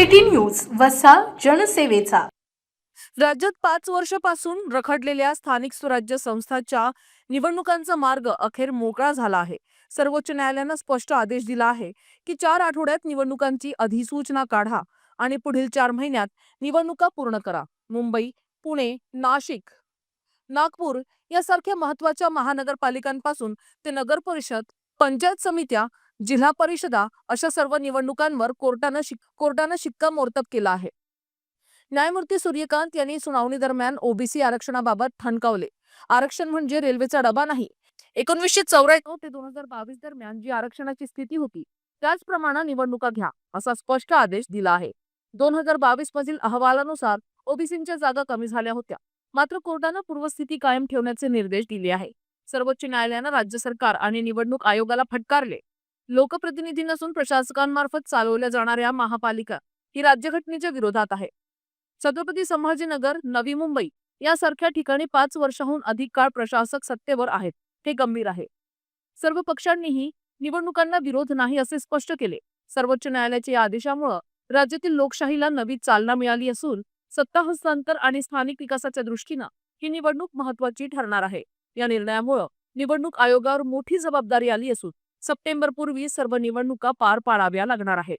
City news वसा जनसेवेचा. राज्यात पाच वर्षापासून रखडलेल्या स्थानिक स्वराज्य संस्थाच्या निवडणुकांचा मार्ग अखेर मोकळा झाला आहे. सर्वोच्च न्यायालयानं स्पष्ट आदेश दिला आहे की चार आठवड्यात निवडणुकांची अधिसूचना काढा आणि पुढील चार महिन्यात निवडणुका पूर्ण करा. मुंबई पुणे नाशिक नागपूर यासारख्या महत्त्वाच्या महानगरपालिकांपासून ते नगर परिषद पंचायत समित्या जिल्हा परिषदा अशा सर्व निवडणुकांवर कोर्टानं शिक कोर्टानं शिक्कामोर्तब केला आहे. न्यायमूर्ती सूर्यकांत यांनी सुनावणी दरम्यान ओबीसी आरक्षणाबाबत ठणकावले. आरक्षण म्हणजे रेल्वेचा डबा नाही. एकोणवीसशे चौऱ्याण्णव ते दोन हजार बावीस दरम्यान जी आरक्षणाची स्थिती होती त्याचप्रमाणे निवडणुका घ्या असा स्पष्ट आदेश दिला आहे. दोन हजार बावीस मधील अहवालानुसार ओबीसींच्या जागा कमी झाल्या होत्या. मात्र कोर्टानं पूर्वस्थिती कायम ठेवण्याचे निर्देश दिले आहे. सर्वोच्च न्यायालयानं राज्य सरकार आणि निवडणूक आयोगाला फटकारले. लोकप्रतिनिधी नसून प्रशासकांमार्फत चालवल्या जाणाऱ्या महापालिका ही राज्यघटनेच्या विरोधात आहे. छत्रपती संभाजीनगर नवी मुंबई यासारख्या ठिकाणी पाच वर्षाहून अधिक काळ प्रशासक सत्तेवर आहेत हे गंभीर आहे. सर्व पक्षांनीही निवडणुकांना विरोध नाही असे स्पष्ट केले. सर्वोच्च न्यायालयाच्या या आदेशामुळे राज्यातील लोकशाहीला नवी चालना मिळाली असून सत्ता हस्तांतर आणि स्थानिक विकासाच्या दृष्टीनं ही निवडणूक महत्वाची ठरणार आहे. या निर्णयामुळे निवडणूक आयोगावर मोठी जबाबदारी आली असून सप्टेंबर पूर्वी सर्व निवडणुका पार पाडाव्या लागणार आहेत.